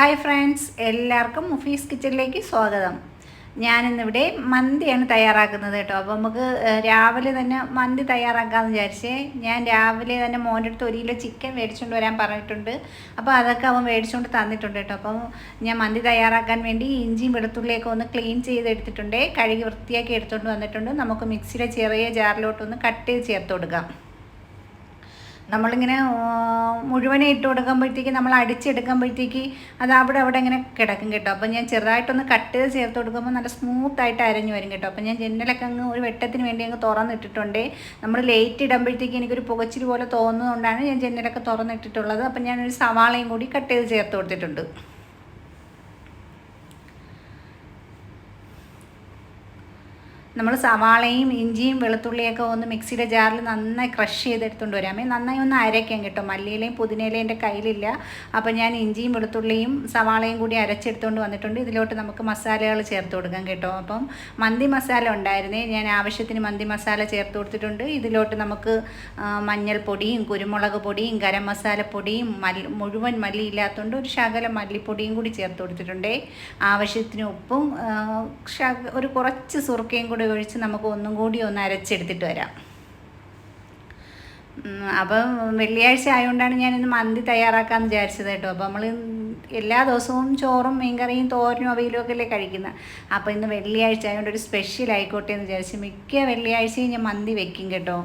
Hi friends എല്ലാവർക്കും മുഫീസ് കിച്ചണിലേക്ക് സ്വാഗതം. ഞാനിന്നിവിടെ മന്തിയാണ് തയ്യാറാക്കുന്നത് കേട്ടോ. അപ്പോൾ നമുക്ക് രാവിലെ തന്നെ മന്തി തയ്യാറാക്കാമെന്ന് വിചാരിച്ചേ. ഞാൻ രാവിലെ തന്നെ മോന്റെ അടുത്ത് ഒരു കിലോ ചിക്കൻ മേടിച്ചുകൊണ്ട് വരാൻ പറഞ്ഞിട്ടുണ്ട്. അപ്പോൾ അതൊക്കെ അവൻ മേടിച്ചുകൊണ്ട് തന്നിട്ടുണ്ട് കേട്ടോ. അപ്പം ഞാൻ മന്തി തയ്യാറാക്കാൻ വേണ്ടി ഇഞ്ചിയും വെളുത്തുള്ളിയൊക്കെ ഒന്ന് ക്ലീൻ ചെയ്തെടുത്തിട്ടുണ്ട്. കഴുകി വൃത്തിയാക്കി എടുത്തുകൊണ്ട് വന്നിട്ടുണ്ട്. നമുക്ക് മിക്സിയിലെ ചെറിയ ജാറിലോട്ടൊന്ന് കട്ട് ചെയ്ത് ചേർത്ത് കൊടുക്കാം. നമ്മളിങ്ങനെ മുഴുവനെ ഇട്ട് കൊടുക്കുമ്പോഴത്തേക്ക് നമ്മൾ അടിച്ചെടുക്കുമ്പോഴത്തേക്ക് അത് അവിടെ അവിടെ ഇങ്ങനെ കിടക്കും കേട്ടോ. അപ്പോൾ ഞാൻ ചെറുതായിട്ടൊന്ന് കട്ട് ചെയ്ത് ചേർത്ത് കൊടുക്കുമ്പോൾ നല്ല സ്മൂത്തായിട്ട് അരഞ്ഞു വരും കേട്ടോ. അപ്പോൾ ഞാൻ ജനലൊക്കെ അങ്ങ് ഒരു വെട്ടത്തിന് വേണ്ടി അങ്ങ് തുറന്നിട്ടിട്ടുണ്ട്. നമ്മൾ ലേറ്റ് ഇടുമ്പോഴത്തേക്ക് എനിക്കൊരു പുകച്ചിരി പോലെ തോന്നുന്നതുകൊണ്ടാണ് ഞാൻ ജനലൊക്കെ തുറന്നിട്ടിട്ടുള്ളത്. അപ്പം ഞാനൊരു സവാളയും കൂടി കട്ട് ചെയ്ത് ചേർത്ത് കൊടുത്തിട്ടുണ്ട്. നമ്മൾ സവാളയും ഇഞ്ചിയും വെളുത്തുള്ളിയൊക്കെ ഒന്ന് മിക്സിയുടെ ജാറിൽ നന്നായി ക്രഷ് ചെയ്തെടുത്തുകൊണ്ട് വരാമേ നന്നായി ഒന്ന് അരയ്ക്കാൻ കിട്ടും. മല്ലിയിലയും പുതിനയിലയും എന്റെ കയ്യിലില്ല. അപ്പോൾ ഞാൻ ഇഞ്ചിയും വെളുത്തുള്ളിയും സവാളയും കൂടി അരച്ചെടുത്തുകൊണ്ട് വന്നിട്ടുണ്ട്. ഇതിലോട്ട് നമുക്ക് മസാലകൾ ചേർത്ത് കൊടുക്കാം കേട്ടോ. അപ്പം മന്തി മസാല ഉണ്ടായിരുന്നേ. ഞാൻ ആവശ്യത്തിന് മന്തി മസാല ചേർത്ത് കൊടുത്തിട്ടുണ്ട്. ഇതിലോട്ട് നമുക്ക് മഞ്ഞൾപ്പൊടിയും കുരുമുളക് പൊടിയും ഗരം മസാലപ്പൊടിയും മല്ലി മുഴുവൻ മല്ലി ഇല്ലാത്തതുകൊണ്ട് ഒരു ശകലം മല്ലിപ്പൊടിയും കൂടി ചേർത്ത് കൊടുത്തിട്ടുണ്ട്. ആവശ്യത്തിന് ഉപ്പും ഒരു കുറച്ച് സുറുക്കയും കൂടി ഒഴിച്ച് നമുക്ക് ഒന്നും കൂടി ഒന്ന് അരച്ചെടുത്തിട്ട് വരാം. അപ്പം വെള്ളിയാഴ്ച ആയതുകൊണ്ടാണ് ഞാൻ ഇന്ന് മന്തി തയ്യാറാക്കാമെന്ന് വിചാരിച്ചത് കേട്ടോ. അപ്പോൾ നമ്മൾ എല്ലാ ദിവസവും ചോറും മീൻകറിയും തോരനും അവയിലും ഒക്കെ അല്ലേ കഴിക്കുന്നത് അപ്പോൾ ഇന്ന് വെള്ളിയാഴ്ച ആയതുകൊണ്ട് ഒരു സ്പെഷ്യൽ ആയിക്കോട്ടെ എന്ന് വിചാരിച്ച് മിക്ക വെള്ളിയാഴ്ചയും ഞാൻ മന്തി വെക്കും കേട്ടോ.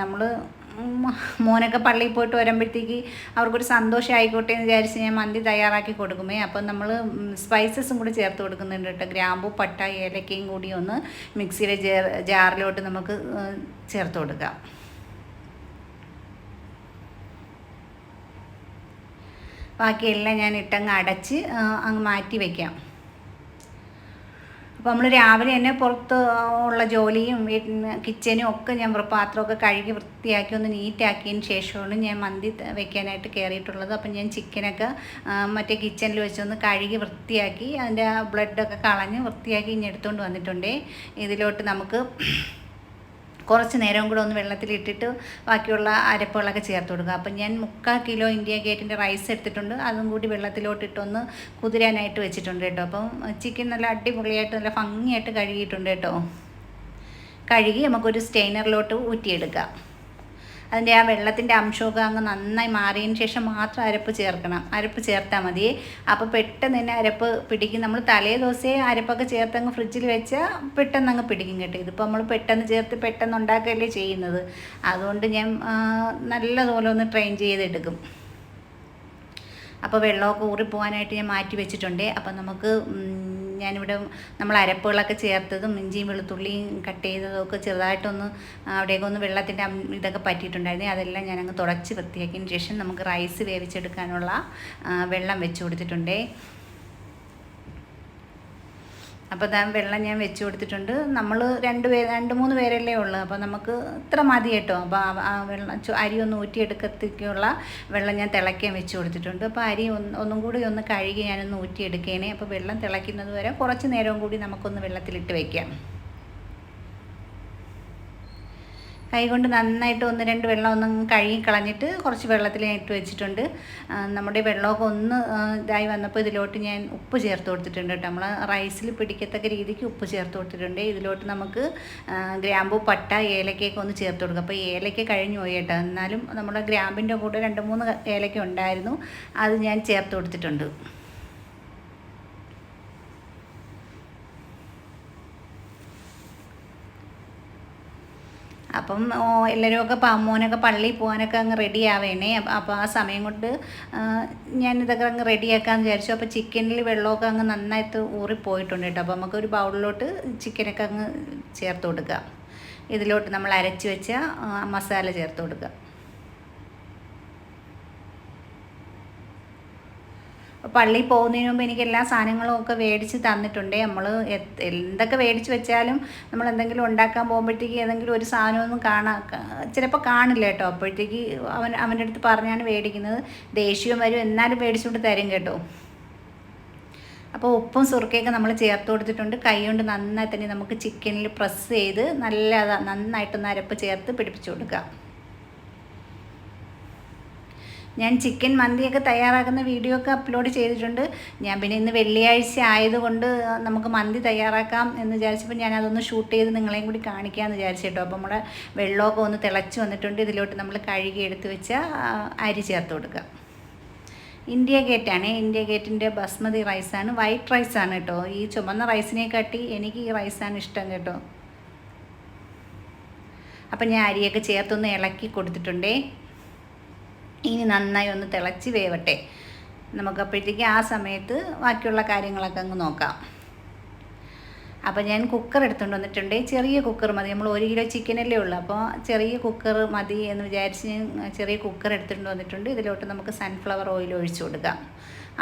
നമ്മൾ മോനൊക്കെ പള്ളിയിൽ പോയിട്ട് വരുമ്പോഴത്തേക്ക് അവർക്കൊരു സന്തോഷം ആയിക്കോട്ടെ എന്ന് വിചാരിച്ച് ഞാൻ മന്തി തയ്യാറാക്കി കൊടുക്കുമേ. അപ്പം നമ്മൾ സ്പൈസസും കൂടി ചേർത്ത് കൊടുക്കുന്നുണ്ട് കേട്ടോ. ഗ്രാമ്പു പട്ട ഏലക്കയും കൂടി ഒന്ന് മിക്സിയിലെ ജാറിലോട്ട് നമുക്ക് ചേർത്ത് കൊടുക്കാം. ബാക്കിയെല്ലാം ഞാൻ ഇട്ടങ്ങ് അടച്ച് അങ്ങ് മാറ്റി വയ്ക്കാം അപ്പോൾ നമ്മൾ രാവിലെ തന്നെ പുറത്ത് ഉള്ള ജോലിയും വീട്ടിന് കിച്ചനും ഒക്കെ ഞാൻ പാത്രമൊക്കെ കഴുകി വൃത്തിയാക്കി ഒന്ന് നീറ്റാക്കിയതിന് ശേഷമാണ് ഞാൻ മന്തി വെക്കാനായിട്ട് കയറിയിട്ടുള്ളത് അപ്പം ഞാൻ ചിക്കനൊക്കെ മറ്റേ കിച്ചണിൽ വെച്ചൊന്ന് കഴുകി വൃത്തിയാക്കി അതിന്റെ ബ്ലഡൊക്കെ കളഞ്ഞ് വൃത്തിയാക്കി ഇനി എടുത്തുകൊണ്ട് വന്നിട്ടുണ്ടേ. ഇതിലോട്ട് നമുക്ക് കുറച്ച് നേരം കൂടെ ഒന്ന് വെള്ളത്തിലിട്ടിട്ട് ബാക്കിയുള്ള അരപ്പുകളൊക്കെ ചേർത്ത് കൊടുക്കുക. അപ്പം ഞാൻ മുക്കാൽ കിലോ ഇന്ത്യ ഗേറ്റിന്റെ റൈസ് എടുത്തിട്ടുണ്ട്. അതും കൂടി വെള്ളത്തിലോട്ടിട്ടൊന്ന് കുതിരാനായിട്ട് വെച്ചിട്ടുണ്ട് കേട്ടോ. അപ്പം ചിക്കൻ നല്ല അടിപൊളിയായിട്ട് നല്ല ഭംഗിയായിട്ട് കഴുകിയിട്ടുണ്ട് കേട്ടോ. കഴുകി നമുക്കൊരു സ്റ്റെയിനറിലോട്ട് ഊറ്റിയെടുക്കാം. അതിന്റെ ആ വെള്ളത്തിന്റെ അംശമൊക്കെ അങ്ങ് നന്നായി മാറിയതിന് ശേഷം മാത്രം അരപ്പ് ചേർക്കണം. അരപ്പ് ചേർത്താൽ മതി. അപ്പോൾ പെട്ടെന്ന് തന്നെ അരപ്പ് പിടിക്കും. നമ്മൾ തലേ ദിവസേ അരപ്പൊക്കെ ചേർത്ത് അങ്ങ് ഫ്രിഡ്ജിൽ വെച്ചാൽ പെട്ടെന്ന് അങ്ങ് പിടിക്കും കേട്ടോ ഇതിപ്പോൾ നമ്മൾ പെട്ടെന്ന് ചേർത്ത് പെട്ടെന്ന് ഉണ്ടാക്കുകയല്ലേ ചെയ്യുന്നത്. അതുകൊണ്ട് ഞാൻ നല്ലതുപോലെ ഒന്ന് ട്രെയിൻ ചെയ്തെടുക്കും. അപ്പോൾ വെള്ളമൊക്കെ ഊറിപ്പോകാനായിട്ട് ഞാൻ മാറ്റി വെച്ചിട്ടുണ്ട്. അപ്പോൾ നമുക്ക് ഞാനിവിടെ നമ്മൾ അരപ്പുകളൊക്കെ ചേർത്തതും ഇഞ്ചിയും വെളുത്തുള്ളിയും കട്ട് ചെയ്തതും ഒക്കെ ചെറുതായിട്ടൊന്ന് അവിടെയൊക്കെ ഒന്ന് വെള്ളത്തിന്റെ ഇതൊക്കെ പറ്റിയിട്ടുണ്ടായിരുന്നു. അതെല്ലാം ഞാനങ്ങ് തുടച്ച് വൃത്തിയാക്കിയതിന് ശേഷം നമുക്ക് റൈസ് വേവിച്ചെടുക്കാനുള്ള വെള്ളം വെച്ച് കൊടുത്തിട്ടുണ്ടേ. അപ്പോൾ ഞാൻ വെള്ളം ഞാൻ വെച്ച് കൊടുത്തിട്ടുണ്ട്. നമ്മൾ രണ്ട് പേര് രണ്ട് മൂന്ന് പേരല്ലേ ഉള്ളൂ. അപ്പോൾ നമുക്ക് ഇത്ര മതി കേട്ടോ. അപ്പോൾ ആ- വെള്ളം അരി ഒന്ന് ഊറ്റിയെടുക്കത്തേക്കുള്ള വെള്ളം ഞാൻ തിളയ്ക്കാൻ വെച്ച് കൊടുത്തിട്ടുണ്ട്. അപ്പോൾ അരി ഒന്ന് ഒന്നും കൂടി ഒന്ന് കഴുകി ഞാനൊന്ന് ഊറ്റിയെടുക്കേനെ. അപ്പോൾ വെള്ളം തിളയ്ക്കുന്നത് വരെ കുറച്ച് നേരവും കൂടി നമുക്കൊന്ന് വെള്ളത്തിലിട്ട് വയ്ക്കാം കൈകൊണ്ട് നന്നായിട്ട് ഒന്ന് രണ്ട് വെള്ളം ഒന്ന് കഴുകി കളഞ്ഞിട്ട് കുറച്ച് വെള്ളത്തിൽ ഞാൻ ഇട്ട് വെച്ചിട്ടുണ്ട്. നമ്മുടെ വെള്ളമൊക്കെ ഒന്ന് ഇതായി വന്നപ്പോൾ ഇതിലോട്ട് ഞാൻ ഉപ്പ് ചേർത്ത് കൊടുത്തിട്ടുണ്ട് കേട്ടോ. നമ്മൾ റൈസിൽ പിടിക്കത്തക്ക രീതിക്ക് ഉപ്പ് ചേർത്ത് കൊടുത്തിട്ടുണ്ട്. ഇതിലോട്ട് നമുക്ക് ഗ്രാമ്പു പട്ട ഏലക്കയൊക്കെ ഒന്ന് ചേർത്ത് കൊടുക്കുക അപ്പോൾ ഏലക്ക കഴിഞ്ഞു പോയി കേട്ടോ. എന്നാലും നമ്മുടെ ഗ്രാമ്പിന്റെ കൂടെ രണ്ട് മൂന്ന് ഏലക്ക ഉണ്ടായിരുന്നു. അത് ഞാൻ ചേർത്ത് കൊടുത്തിട്ടുണ്ട്. അപ്പം എല്ലാവരും ഒക്കെ മോനൊക്കെ പള്ളിയിൽ പോകാനൊക്കെ അങ്ങ് റെഡി ആവേണേ അപ്പം അപ്പോൾ ആ സമയം കൊണ്ട് ഞാനിതൊക്കെ അങ്ങ് റെഡിയാക്കാമെന്ന് വിചാരിച്ചു. അപ്പോൾ ചിക്കനിൽ വെള്ളമൊക്കെ അങ്ങ് നന്നായിട്ട് ഊറിപ്പോയിട്ടുണ്ട് കേട്ടോ. അപ്പോൾ നമുക്കൊരു ബൗളിലോട്ട് ചിക്കനൊക്കെ അങ്ങ് ചേർത്ത് കൊടുക്കുക ഇതിലോട്ട് നമ്മൾ അരച്ച് വെച്ച മസാല ചേർത്ത് കൊടുക്കുക പള്ളിയിൽ പോകുന്നതിന് മുമ്പ് എനിക്ക് എല്ലാ സാധനങ്ങളും ഒക്കെ മേടിച്ച് തന്നിട്ടുണ്ട്. നമ്മൾ എന്തൊക്കെ മേടിച്ച് വെച്ചാലും നമ്മൾ എന്തെങ്കിലും ഉണ്ടാക്കാൻ പോകുമ്പോഴത്തേക്ക് ഏതെങ്കിലും ഒരു സാധനമൊന്നും കാണാ ചിലപ്പോൾ കാണില്ല കേട്ടോ. അപ്പോഴത്തേക്ക് അവൻ അവന്റെ അടുത്ത് പറഞ്ഞാണ് മേടിക്കുന്നത്. ദേഷ്യവും വരും. എന്നാലും മേടിച്ചുകൊണ്ട് തരും കേട്ടോ. അപ്പോൾ ഉപ്പും സുറുക്കയൊക്കെ നമ്മൾ ചേർത്ത് കൊടുത്തിട്ടുണ്ട്. കൈ കൊണ്ട് നന്നായി തന്നെ നമുക്ക് ചിക്കനിൽ പ്രസ് ചെയ്ത് നല്ല നന്നായിട്ട് അരപ്പ് ചേർത്ത് പിടിപ്പിച്ചു കൊടുക്കാം. ഞാൻ ചിക്കൻ മന്തിയൊക്കെ തയ്യാറാക്കുന്ന വീഡിയോ ഒക്കെ അപ്ലോഡ് ചെയ്തിട്ടുണ്ട്. ഞാൻ പിന്നെ ഇന്ന് വെള്ളിയാഴ്ച ആയതുകൊണ്ട് നമുക്ക് മന്തി തയ്യാറാക്കാം എന്ന് വിചാരിച്ചപ്പോൾ ഞാൻ അതൊന്ന് ഷൂട്ട് ചെയ്ത് നിങ്ങളെയും കൂടി കാണിക്കാമെന്ന് വിചാരിച്ചു കേട്ടോ. അപ്പോൾ നമ്മുടെ വെള്ളമൊക്കെ ഒന്ന് തിളച്ച് വന്നിട്ടുണ്ട്. ഇതിലോട്ട് നമ്മൾ കഴുകി എടുത്ത് വെച്ച അരി ചേർത്ത് കൊടുക്കുക. ഇന്ത്യ ഗേറ്റാണ് ഇന്ത്യ ഗേറ്റിന്റെ ബസ്മതി റൈസാണ് വൈറ്റ് റൈസാണ് കേട്ടോ. ഈ ചുമന്ന റൈസിനെ കാട്ടി എനിക്ക് ഈ റൈസാണ് ഇഷ്ടം കേട്ടോ. അപ്പം ഞാൻ അരിയൊക്കെ ചേർത്തൊന്ന് ഇളക്കി കൊടുത്തിട്ടുണ്ടേ. ഇനി നന്നായി ഒന്ന് തിളച്ച് വേവട്ടെ. നമുക്കപ്പോഴത്തേക്ക് ആ സമയത്ത് ബാക്കിയുള്ള കാര്യങ്ങളൊക്കെ അങ്ങ് നോക്കാം. അപ്പോൾ ഞാൻ കുക്കർ എടുത്തുകൊണ്ട് വന്നിട്ടുണ്ട്. ചെറിയ കുക്കർ മതി. നമ്മൾ ഒരു കിലോ ചിക്കനല്ലേ ഉള്ളൂ. അപ്പോൾ ചെറിയ കുക്കർ മതി എന്ന് വിചാരിച്ച് ഞാൻ ചെറിയ കുക്കർ എടുത്തുകൊണ്ട് വന്നിട്ടുണ്ട്. ഇതിലോട്ട് നമുക്ക് സൺഫ്ലവർ ഓയിൽ ഒഴിച്ചു കൊടുക്കാം.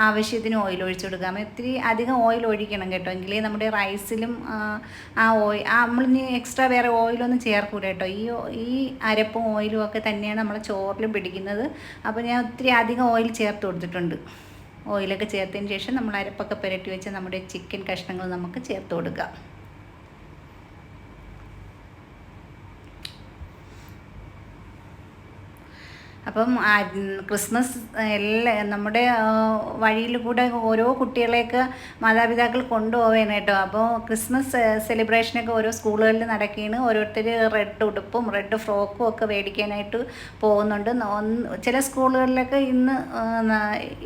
ആവശ്യത്തിന് ഓയിൽ ഒഴിച്ചു കൊടുക്കാം ഇത്തിരി അധികം ഓയിൽ ഒഴിക്കണം കേട്ടോ. എങ്കിലേ നമ്മുടെ റൈസിലും ആ, ഓയിൽ ആ ഇനി എക്സ്ട്രാ വേറെ ഓയിലൊന്നും ചേർക്കൂല കേട്ടോ. ഈ ഈ അരപ്പും ഓയിലും ഒക്കെ തന്നെയാണ് നമ്മളെ ചോറിൽ പിടിക്കുന്നത്. അപ്പോൾ ഞാൻ ഒത്തിരി അധികം ഓയിൽ ചേർത്ത് കൊടുത്തിട്ടുണ്ട്. ഓയിലൊക്കെ ചേർത്തതിന് ശേഷം നമ്മൾ അരപ്പൊക്കെ പുരട്ടി വെച്ച് നമ്മുടെ ചിക്കൻ കഷ്ണങ്ങൾ നമുക്ക് ചേർത്ത് കൊടുക്കാം. അപ്പം ക്രിസ്മസ് എല്ലാ നമ്മുടെ വഴിയിൽ കൂടെ ഓരോ കുട്ടികളെയൊക്കെ മാതാപിതാക്കൾ കൊണ്ടുപോവേണ് കേട്ടോ. അപ്പോൾ ക്രിസ്മസ് സെലിബ്രേഷനൊക്കെ ഓരോ സ്കൂളുകളിൽ നടക്കുകയാണ് ഓരോരുത്തർ റെഡ് ഉടുപ്പും റെഡ് ഫ്രോക്കും ഒക്കെ മേടിക്കാനായിട്ട് പോകുന്നുണ്ട്. ചില സ്കൂളുകളിലൊക്കെ ഇന്ന്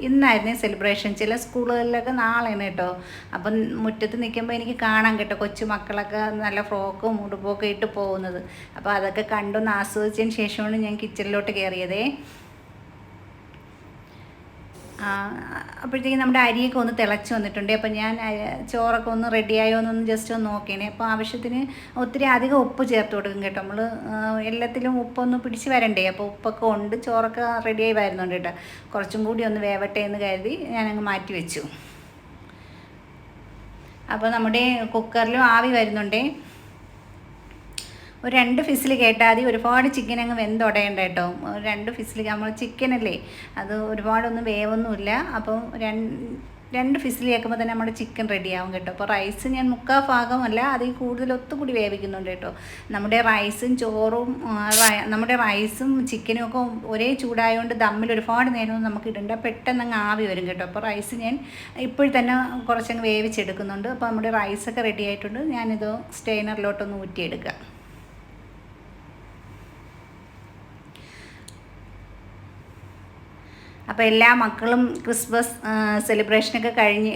ഇന്നായിരുന്നു സെലിബ്രേഷൻ. ചില സ്കൂളുകളിലൊക്കെ നാളെയാണ് കേട്ടോ. അപ്പം മുറ്റത്ത് നിൽക്കുമ്പോൾ എനിക്ക് കാണാൻ കേട്ടോ കൊച്ചു മക്കളൊക്കെ നല്ല ഫ്രോക്കും ഉടുപ്പൊക്കെ ഇട്ട് പോകുന്നത്. അപ്പോൾ അതൊക്കെ കണ്ടൊന്ന് ആസ്വദിച്ചതിന് ശേഷമാണ് ഞാൻ കിച്ചണിലോട്ട് കയറിയതേ. അപ്പോഴത്തേക്കും നമ്മുടെ അരിയൊക്കെ ഒന്ന് തിളച്ച് വന്നിട്ടുണ്ട്. അപ്പോൾ ഞാൻ ചോറൊക്കെ ഒന്ന് റെഡിയായോ എന്നൊന്ന് ജസ്റ്റ് ഒന്ന് നോക്കണേ അപ്പോൾ ആവശ്യത്തിന് ഒത്തിരി അധികം ഉപ്പ് ചേർത്ത് കൊടുക്കും കേട്ടോ. നമ്മൾ എല്ലാത്തിലും ഉപ്പൊന്ന് പിടിച്ച് വരണ്ടേ. അപ്പോൾ ഉപ്പൊക്കെ ഉണ്ട് ചോറൊക്കെ റെഡിയായി വരുന്നുണ്ട് കേട്ടോ. കുറച്ചും കൂടി ഒന്ന് വേവട്ടെ എന്ന് കരുതി ഞാനങ്ങ് മാറ്റി വെച്ചു. അപ്പോൾ നമ്മുടെ കുക്കറിലും ആവി വരുന്നുണ്ടേ. ഒരു രണ്ട് ഫിസിൽ കേട്ടാൽ മതി. ഒരുപാട് ചിക്കൻ അങ്ങ് വെന്തുടയണ്ട കേട്ടോ. രണ്ട് ഫിസിൽ നമ്മൾ ചിക്കനല്ലേ അത് ഒരുപാടൊന്നും വേവൊന്നുമില്ല. അപ്പം രണ്ട് രണ്ട് ഫിസിൽ കേൾക്കുമ്പോൾ തന്നെ നമ്മുടെ ചിക്കൻ റെഡിയാവും കേട്ടോ. അപ്പോൾ റൈസ് ഞാൻ മുക്കാ ഭാഗമല്ല അതിൽ കൂടുതൽ ഒത്തുകൂടി വേവിക്കുന്നുണ്ട് കേട്ടോ. നമ്മുടെ റൈസും ചോറും നമ്മുടെ റൈസും ചിക്കനും ഒക്കെ ഒരേ ചൂടായതുകൊണ്ട് തമ്മിൽ ഒരുപാട് നേരമൊന്നും നമുക്ക് ഇടണ്ട. പെട്ടെന്ന് അങ്ങ് ആവി വരും കേട്ടോ. അപ്പോൾ റൈസ് ഞാൻ ഇപ്പോഴും തന്നെ കുറച്ചങ്ങ് വേവിച്ചെടുക്കുന്നുണ്ട്. അപ്പോൾ നമ്മുടെ റൈസൊക്കെ റെഡി ആയിട്ടുണ്ട്. ഞാനിത് സ്റ്റെയിനറിലോട്ടൊന്ന് ഊറ്റിയെടുക്കുക അപ്പോൾ എല്ലാ മക്കളും ക്രിസ്മസ് സെലിബ്രേഷനൊക്കെ കഴിഞ്ഞ്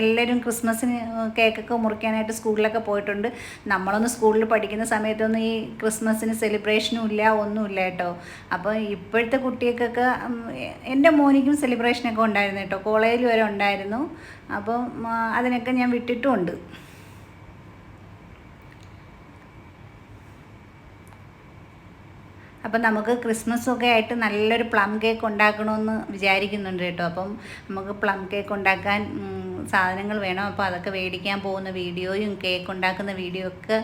എല്ലാവരും ക്രിസ്മസിന് കേക്കൊക്കെ മുറിക്കാനായിട്ട് സ്കൂളിലൊക്കെ പോയിട്ടുണ്ട്. നമ്മളൊന്ന് സ്കൂളിൽ പഠിക്കുന്ന സമയത്തൊന്നും ഈ ക്രിസ്മസിന് സെലിബ്രേഷനും ഇല്ല ഒന്നുമില്ല കേട്ടോ. അപ്പോൾ ഇപ്പോഴത്തെ കുട്ടികൾക്കൊക്കെ എന്റെ മോനിക്കും സെലിബ്രേഷനൊക്കെ ഉണ്ടായിരുന്നു കേട്ടോ. കോളേജിൽ വരെ ഉണ്ടായിരുന്നു. അപ്പം അതിനൊക്കെ ഞാൻ വിട്ടിട്ടുമുണ്ട്. അപ്പം നമുക്ക് ക്രിസ്മസ് ഒക്കെ ആയിട്ട് നല്ലൊരു പ്ലം കേക്ക് ഉണ്ടാക്കണമെന്ന് വിചാരിക്കുന്നുണ്ട് കേട്ടോ. അപ്പം നമുക്ക് പ്ലം കേക്ക് ഉണ്ടാക്കാൻ സാധനങ്ങൾ വേണം. അപ്പോൾ അതൊക്കെ മേടിക്കാൻ പോകുന്ന വീഡിയോയും കേക്ക് ഉണ്ടാക്കുന്ന വീഡിയോ ഒക്കെ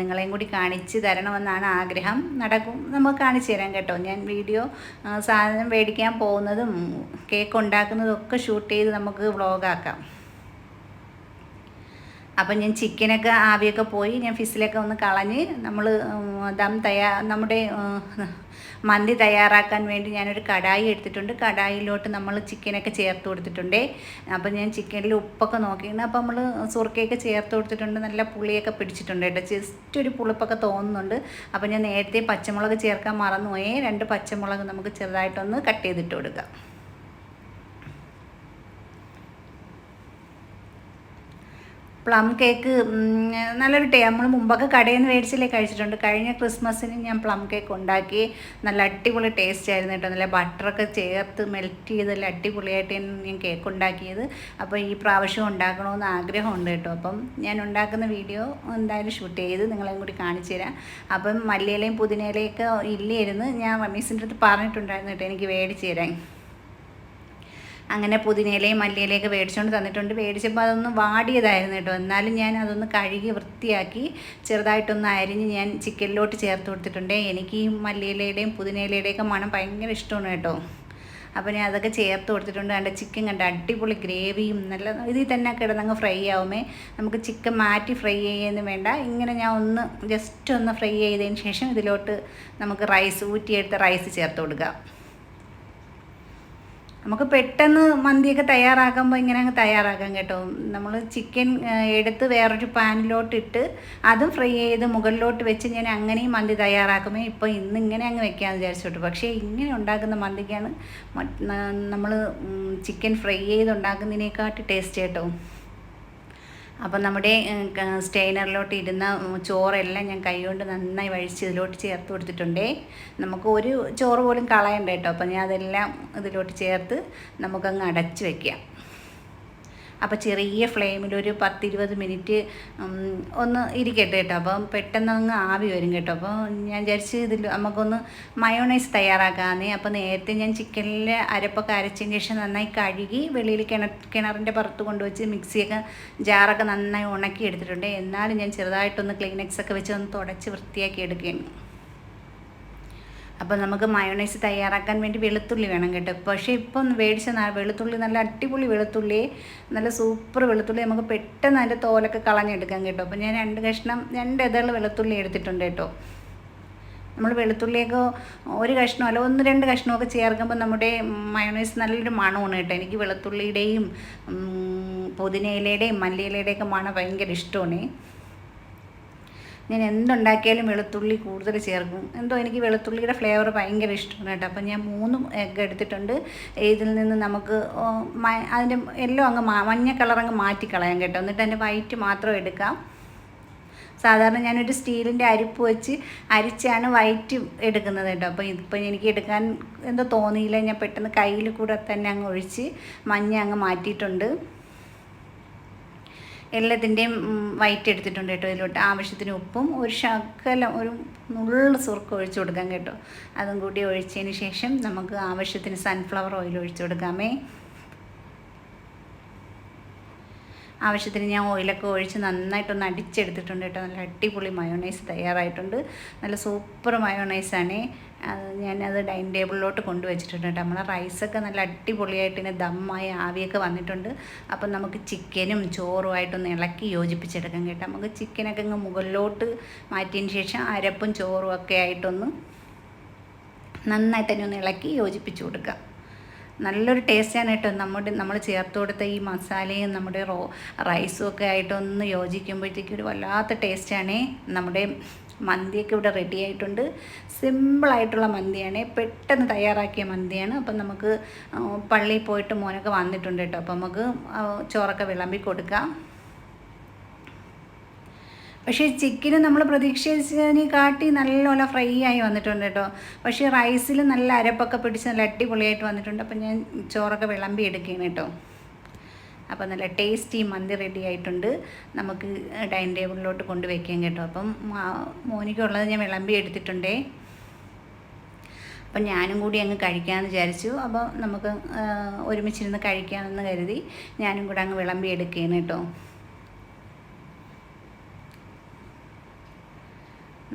നിങ്ങളെയും കൂടി കാണിച്ച് തരണമെന്നാണ് ആഗ്രഹം. നടക്കും നമുക്ക് കാണിച്ചു തരാം കേട്ടോ. ഞാൻ വീഡിയോ സാധനം മേടിക്കാൻ പോകുന്നതും കേക്ക് ഉണ്ടാക്കുന്നതും ഒക്കെ ഷൂട്ട് ചെയ്ത് നമുക്ക് വ്ളോഗാക്കാം. അപ്പം ഞാൻ ചിക്കനൊക്കെ ആവിയൊക്കെ പോയി ഞാൻ ഫിസിലൊക്കെ ഒന്ന് കളഞ്ഞ് നമ്മൾ ദം തയ്യാ നമ്മുടെ മന്തി തയ്യാറാക്കാൻ വേണ്ടി ഞാനൊരു കടായി എടുത്തിട്ടുണ്ട്. കടായിലോട്ട് നമ്മൾ ചിക്കനൊക്കെ ചേർത്ത് കൊടുത്തിട്ടുണ്ട്. അപ്പം ഞാൻ ചിക്കനിൽ ഉപ്പൊക്കെ നോക്കിയിരുന്നു അപ്പം നമ്മൾ സുർക്കയൊക്കെ ചേർത്ത് കൊടുത്തിട്ടുണ്ട്. നല്ല പുളിയൊക്കെ പിടിച്ചിട്ടുണ്ട് കേട്ടോ. ജസ്റ്റ് ഒരു പുളിപ്പൊക്കെ തോന്നുന്നുണ്ട്. അപ്പം ഞാൻ നേരത്തെ പച്ചമുളക് ചേർക്കാൻ മറന്നുപോയേ. രണ്ട് പച്ചമുളക് നമുക്ക് ചെറുതായിട്ടൊന്ന് കട്ട് ചെയ്തിട്ട് കൊടുക്കാം. പ്ലം കേക്ക് നല്ലൊരു ടേ നമ്മൾ മുമ്പൊക്കെ കടയിൽ നിന്ന് മേടിച്ചില്ലേ കഴിച്ചിട്ടുണ്ട്. കഴിഞ്ഞ ക്രിസ്മസിന് ഞാൻ പ്ലം കേക്ക് ഉണ്ടാക്കി. നല്ല അടിപൊളി ടേസ്റ്റ് ആയിരുന്നു കേട്ടോ. നല്ല ബട്ടറൊക്കെ ചേർത്ത് മെൽറ്റ് ചെയ്ത് നല്ല അടിപൊളിയായിട്ട് ഞാൻ കേക്ക് ഉണ്ടാക്കിയത്. അപ്പോൾ ഈ പ്രാവശ്യം ഉണ്ടാക്കണമെന്ന് ആഗ്രഹമുണ്ട് കേട്ടോ. അപ്പം ഞാൻ ഉണ്ടാക്കുന്ന വീഡിയോ എന്തായാലും ഷൂട്ട് ചെയ്ത് നിങ്ങളെയും കൂടി കാണിച്ചു തരാം. അപ്പം മല്ലിയിലയും പുതിനയിലയൊക്കെ ഇല്ലായിരുന്നു. ഞാൻ റമീസിന്റെ അടുത്ത് പറഞ്ഞിട്ടുണ്ടായിരുന്നു കേട്ടോ. എനിക്ക് മേടിച്ച് തരാൻ. അങ്ങനെ പുതിനയിലയും മല്ലിയിലയൊക്കെ മേടിച്ചുകൊണ്ട് തന്നിട്ടുണ്ട്. മേടിച്ചപ്പോൾ അതൊന്ന് വാടിയതായിരുന്നു കേട്ടോ. എന്നാലും ഞാൻ അതൊന്ന് കഴുകി വൃത്തിയാക്കി ചെറുതായിട്ടൊന്ന് അരിഞ്ഞ് ഞാൻ ചിക്കനിലോട്ട് ചേർത്ത് കൊടുത്തിട്ടുണ്ട്. എനിക്ക് ഈ മല്ലിയിലയുടെയും പുതിനയിലയുടെയൊക്കെ മണം ഭയങ്കര ഇഷ്ടമാണ് കേട്ടോ. അപ്പോൾ ഞാൻ അതൊക്കെ ചേർത്ത് കൊടുത്തിട്ടുണ്ട്. കണ്ട ചിക്കൻ കണ്ട അടിപൊളി ഗ്രേവിയും നല്ല ഇതിൽ തന്നെ കിടന്നങ്ങ് ഫ്രൈ ആവുമേ. നമുക്ക് ചിക്കൻ മാറ്റി ഫ്രൈ ചെയ്യുന്നു വേണ്ട. ഇങ്ങനെ ഞാൻ ഒന്ന് ജസ്റ്റ് ഒന്ന് ഫ്രൈ ചെയ്തതിന് ശേഷം ഇതിലോട്ട് നമുക്ക് റൈസ് ഊറ്റിയെടുത്ത റൈസ് ചേർത്ത് കൊടുക്കാം. നമുക്ക് പെട്ടെന്ന് മന്തിയൊക്കെ തയ്യാറാക്കുമ്പോൾ ഇങ്ങനെ അങ്ങ് തയ്യാറാക്കാം കേട്ടോ. നമ്മൾ ചിക്കൻ എടുത്ത് വേറൊരു പാനിലോട്ടിട്ട് അതും ഫ്രൈ ചെയ്ത് മുകളിലോട്ട് വെച്ച് ഞാൻ അങ്ങനെയും മന്തി തയ്യാറാക്കുമ്പോൾ ഇപ്പോൾ ഇന്ന് ഇങ്ങനെ അങ്ങ് വെക്കാമെന്ന് വിചാരിച്ചോട്ടു പക്ഷേ ഇങ്ങനെ ഉണ്ടാക്കുന്ന മന്തിക്കാണ് നമ്മൾ ചിക്കൻ ഫ്രൈ ചെയ്ത് ഉണ്ടാക്കുന്നതിനേക്കാട്ടി ടേസ്റ്റ് കേട്ടോ. അപ്പം നമ്മുടെ സ്റ്റെയിനറിലോട്ട് ഇരുന്ന ചോറെല്ലാം ഞാൻ കൈകൊണ്ട് നന്നായി വഴിച്ച് ഇതിലോട്ട് ചേർത്ത് കൊടുത്തിട്ടുണ്ടേ. നമുക്ക് ഒരു ചോറ് പോലും കളയണ്ട കേട്ടോ. അപ്പം ഞാൻ അതെല്ലാം ഇതിലോട്ട് ചേർത്ത് നമുക്കങ്ങ് അടച്ച് വയ്ക്കാം അപ്പോൾ ചെറിയ ഫ്ലെയിമിൽ ഒരു പത്തിരുപത് മിനിറ്റ് ഒന്ന് ഇരിക്കട്ടെ കേട്ടോ. അപ്പം പെട്ടെന്ന് അങ്ങ് ആവി വരും കേട്ടോ. അപ്പോൾ ഞാൻ വിചാരിച്ച് ഇതിൽ നമുക്കൊന്ന് മയോണൈസ് തയ്യാറാക്കാമെന്നേ അപ്പോൾ നേരത്തെ ഞാൻ ചിക്കനിൽ അരപ്പൊക്കെ അരച്ചതിന് ശേഷം നന്നായി കഴുകി വെളിയിൽ കിണർ കിണറിന്റെ പുറത്ത് കൊണ്ടുവച്ച് മിക്സിയൊക്കെ ജാറൊക്കെ നന്നായി ഉണക്കി എടുത്തിട്ടുണ്ട് എന്നാലും ഞാൻ ചെറുതായിട്ടൊന്ന് ക്ലീനക്സൊക്കെ വെച്ച് ഒന്ന് തുടച്ച് വൃത്തിയാക്കി എടുക്കുകയാണ്. അപ്പോൾ നമുക്ക് മയോണൈസ് തയ്യാറാക്കാൻ വേണ്ടി വെളുത്തുള്ളി വേണം കേട്ടോ. പക്ഷേ ഇപ്പം മേടിച്ച വെളുത്തുള്ളി നല്ല അടിപൊളി വെളുത്തുള്ളി നല്ല സൂപ്പർ വെളുത്തുള്ളി നമുക്ക് പെട്ടെന്ന് അതിന്റെ തോലൊക്കെ കളഞ്ഞെടുക്കാം കേട്ടോ. അപ്പോൾ ഞാൻ രണ്ട് കഷ്ണം രണ്ട് ഇതൾ വെളുത്തുള്ളി എടുത്തിട്ടുണ്ട് കേട്ടോ. നമ്മൾ വെളുത്തുള്ളിയൊക്കെ ഒരു കഷ്ണം അല്ല ഒന്ന് രണ്ട് കഷ്ണമൊക്കെ ചേർക്കുമ്പോൾ നമ്മുടെ മയോണൈസ് നല്ലൊരു മണമാണ് കേട്ടോ. എനിക്ക് വെളുത്തുള്ളിയുടെയും പുതിനയിലയുടെയും മല്ലിയിലയുടെയൊക്കെ മണം ഭയങ്കര ഇഷ്ടമാണ്. ഞാൻ എന്തുണ്ടാക്കിയാലും വെളുത്തുള്ളി കൂടുതൽ ചേർക്കും. എന്തോ എനിക്ക് വെളുത്തുള്ളിയുടെ ഫ്ലേവർ ഭയങ്കര ഇഷ്ടമാണ് കേട്ടോ. അപ്പം ഞാൻ മൂന്ന് എഗ് എടുത്തിട്ടുണ്ട്. ഇതിൽ നിന്ന് നമുക്ക് അതിന്റെ എല്ലാം അങ്ങ് മഞ്ഞ കളർ അങ്ങ് മാറ്റിക്കളയാം കേട്ടോ. എന്നിട്ട് അതിന്റെ വൈറ്റ് മാത്രം എടുക്കാം. സാധാരണ ഞാനൊരു സ്റ്റീലിന്റെ അരിപ്പ് വെച്ച് അരിച്ചാണ് വൈറ്റ് എടുക്കുന്നത് കേട്ടോ. അപ്പോൾ ഇപ്പം എനിക്ക് എടുക്കാൻ എന്തോ തോന്നിയില്ല. ഞാൻ പെട്ടെന്ന് കയ്യിൽ കൂടെ തന്നെ അങ്ങ് ഒഴിച്ച് മഞ്ഞ അങ്ങ് മാറ്റിയിട്ടുണ്ട്. എല്ലാത്തിന്റെയും വൈറ്റ് എടുത്തിട്ടുണ്ട് കേട്ടോ ഇതിലോട്ട്. ആവശ്യത്തിന് ഉപ്പും ഒരു ശകലം ഒരു നുള്ള സുർക്ക് ഒഴിച്ചു കൊടുക്കാം കേട്ടോ. അതും കൂടി ഒഴിച്ചതിന് ശേഷം നമുക്ക് ആവശ്യത്തിന് സൺഫ്ലവർ ഓയിൽ ഒഴിച്ചു കൊടുക്കാമേ. ആവശ്യത്തിന് ഞാൻ ഓയിലൊക്കെ ഒഴിച്ച് നന്നായിട്ടൊന്ന് അടിച്ചെടുത്തിട്ടുണ്ട് കേട്ടോ. നല്ല അടിപൊളി മയോണൈസ് തയ്യാറായിട്ടുണ്ട്. നല്ല സൂപ്പർ മയോണൈസാണ്. ഞാനത് ഡൈനിങ് ടേബിളിലോട്ട് കൊണ്ടുവച്ചിട്ടുണ്ട് കേട്ടോ. നമ്മളെ റൈസൊക്കെ നല്ല അടിപൊളിയായിട്ട് ഇങ്ങനെ ദമ്മായി ആവിയൊക്കെ വന്നിട്ടുണ്ട്. അപ്പം നമുക്ക് ചിക്കനും ചോറുമായിട്ടൊന്ന് ഇളക്കി യോജിപ്പിച്ചെടുക്കാം കേട്ടോ. നമുക്ക് ചിക്കനൊക്കെ അങ്ങ് മുകളിലോട്ട് മാറ്റിയതിന് ശേഷം അരപ്പും ചോറും ഒക്കെ ആയിട്ടൊന്ന് നന്നായിട്ട് തന്നെ ഒന്ന് ഇളക്കി യോജിപ്പിച്ച് കൊടുക്കാം. നല്ലൊരു ടേസ്റ്റാണ് കേട്ടോ നമ്മുടെ നമ്മൾ ചേർത്ത് കൊടുത്ത ഈ മസാലയും നമ്മുടെ റോ റൈസും ഒക്കെ ആയിട്ടൊന്ന് യോജിക്കുമ്പോഴത്തേക്കും ഒരു വല്ലാത്ത ടേസ്റ്റാണ് നമ്മുടെ മന്തിയൊക്കെ ഇവിടെ റെഡി ആയിട്ടുണ്ട്. സിമ്പിളായിട്ടുള്ള മന്തിയാണ്. പെട്ടെന്ന് തയ്യാറാക്കിയ മന്തിയാണ്. അപ്പം നമുക്ക് പള്ളിയിൽ പോയിട്ട് മോനൊക്കെ വന്നിട്ടുണ്ട് കേട്ടോ. അപ്പം നമുക്ക് ചോറൊക്കെ വിളമ്പി കൊടുക്കാം. പക്ഷേ ചിക്കന് നമ്മൾ പ്രതീക്ഷിച്ചതിനെ കാട്ടി നല്ലപോലെ ഫ്രൈ ആയി വന്നിട്ടുണ്ട് കേട്ടോ. പക്ഷേ റൈസിൽ നല്ല അരപ്പൊക്കെ പിടിച്ച് നല്ല അടിപൊളിയായിട്ട് വന്നിട്ടുണ്ട്. അപ്പം ഞാൻ ചോറൊക്കെ വിളമ്പി എടുക്കുകയാണ് കേട്ടോ. അപ്പം നല്ല ടേസ്റ്റി മന്തി റെഡി ആയിട്ടുണ്ട്. നമുക്ക് ഡൈനിങ് ടേബിളിലോട്ട് കൊണ്ടുവയ്ക്കാം കേട്ടോ. അപ്പം മോനിക്കുള്ളത് ഞാൻ വിളമ്പി എടുത്തിട്ടുണ്ടേ. അപ്പം ഞാനും കൂടി അങ്ങ് കഴിക്കാമെന്ന് വിചാരിച്ചു. അപ്പോൾ നമുക്ക് ഒരുമിച്ചിരുന്ന് കഴിക്കാമെന്ന് കരുതി ഞാനും കൂടെ അങ്ങ് വിളമ്പി എടുക്കുകയാണ് കേട്ടോ.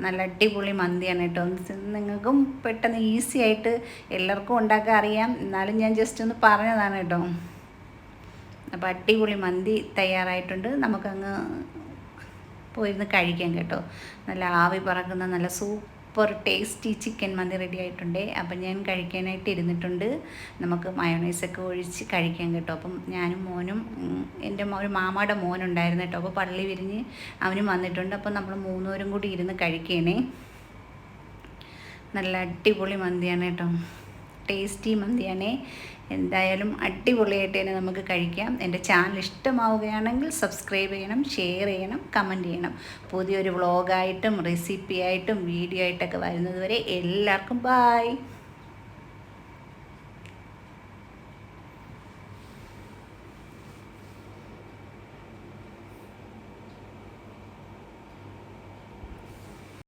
നല്ല അടിപൊളി മന്തിയാണ് കേട്ടോ. നിങ്ങൾക്കും പെട്ടെന്ന് ഈസി ആയിട്ട് എല്ലാവർക്കും ഉണ്ടാക്കാൻ അറിയാം. എന്നാലും ഞാൻ ജസ്റ്റ് ഒന്ന് പറഞ്ഞതാണ് കേട്ടോ. അപ്പോൾ അടിപൊളി മന്തി തയ്യാറായിട്ടുണ്ട്. നമുക്കങ്ങ് പോയിരുന്ന് കഴിക്കാം കേട്ടോ. നല്ല ആവി പറക്കുന്ന നല്ല super tasty chicken mandi ready ആയിട്ടുണ്ട്. അപ്പം ഞാൻ കഴിക്കാനായിട്ട് ഇരുന്നിട്ടുണ്ട്. നമുക്ക് മയോണൈസൊക്കെ ഒഴിച്ച് കഴിക്കാൻ കേട്ടോ. അപ്പം ഞാനും മോനും എന്റെ ഒരു മാമയുടെ മോനുണ്ടായിരുന്നു കേട്ടോ. അപ്പോൾ പള്ളി വിരിഞ്ഞ് അവനും വന്നിട്ടുണ്ട്. അപ്പം നമ്മൾ മൂന്നുപേരും കൂടി ഇരുന്ന് കഴിക്കണേ. നല്ല അടിപൊളി മന്തിയാണ് കേട്ടോ. ടേസ്റ്റി മന്തിയാണേ. എന്തായാലും അടിപൊളിയായിട്ട് തന്നെ നമുക്ക് കഴിക്കാം. എന്റെ ചാനൽ ഇഷ്ടമാവുകയാണെങ്കിൽ സബ്സ്ക്രൈബ് ചെയ്യണം ഷെയർ ചെയ്യണം കമന്റ് ചെയ്യണം. പുതിയൊരു വ്ളോഗായിട്ടും റെസിപ്പി ആയിട്ടും വീഡിയോ ആയിട്ടൊക്കെ വരുന്നതുവരെ എല്ലാവർക്കും ബായ്